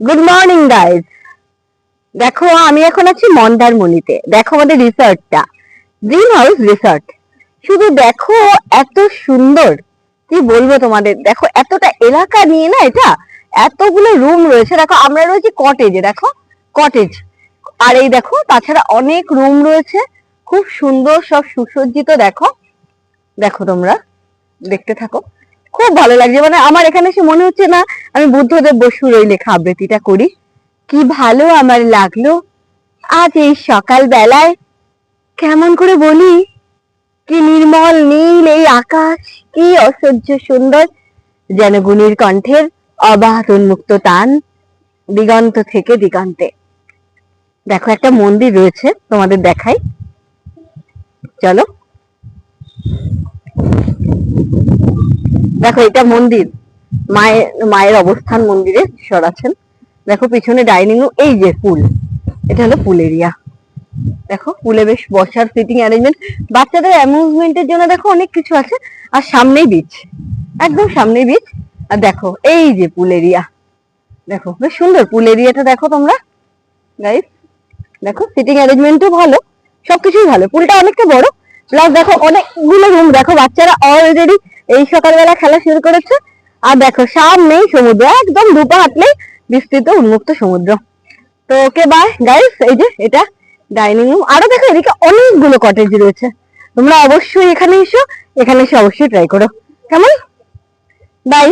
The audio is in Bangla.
গুড মর্নিং গাইজ দেখো, আমি এখন আছি মন্দারমণিতে। দেখো আমাদের রিসর্টটা ড্রিম হাউস রিসর্ট শুধু দেখো এত সুন্দর। কি বলব তোমাদের? দেখো, এতটা এলাকা নিয়ে না এটা, এতগুলো রুম রয়েছে। দেখো, আমরা রয়েছি কটেজে দেখো। কটেজ আর এই দেখো, তাছাড়া অনেক রুম রয়েছে। খুব সুন্দর, সব সুসজ্জিত, দেখো। দেখো তোমরা। দেখতে থাকো। খুব ভালো লাগছে। মানে আমার এখানে এসে মনে হচ্ছে না আমি বুদ্ধদেব বসুর ওই লেখা আবৃত্তিটা করি। কি ভালো আমার লাগল। আজ এই সকাল বেলায় কেমন করে বলি? কি নির্মল নীল এই আকাশ, কি অসহ্য সুন্দর, যেন গুণীর কণ্ঠের অবাধ উন্মুক্ত টান দিগন্ত থেকে দিগন্তে। দেখো একটা মন্দির রয়েছে, তোমাদের দেখাই। চলো। দেখো, এটা মন্দির। মায়ের মায়ের অবস্থান মন্দিরে ঈশ্বর আছেন। দেখো, পিছনে ডাইনিং এই যে পুল। এটা হলো পুল এরিয়া। দেখো, পুলে বেশ বসার সিটিং অ্যারেঞ্জমেন্ট। বাচ্চাদের অ্যামিউজমেন্টের জন্য দেখো অনেক কিছু আছে। আর সামনেই বিচ একদম সামনেই বিচ আর দেখো, এই যে পুল এরিয়া। দেখো, বেশ সুন্দর পুল এরিয়াটা দেখো তোমরা। গাইস দেখো সিটিং অ্যারেঞ্জমেন্টও ভালো। সবকিছুই ভালো। পুলটা অনেকটা বড়। প্লাস দেখো অনেকগুলো রুম দেখো বাচ্চারা অলরেডি এই সকালবেলা খেলা শুরু করেছে। আর দেখো সামনেই সমুদ্র, একদম দুপা হাঁটলেই বিস্তৃত উন্মুক্ত সমুদ্র। তো ওকে বাই গাইস এই যে এটা ডাইনিং রুম আরও দেখো এদিকে অনেকগুলো কটেজ রয়েছে। তোমরা অবশ্যই এখানে এসো, এখানে এসে অবশ্যই ট্রাই করো। কেমন? বাই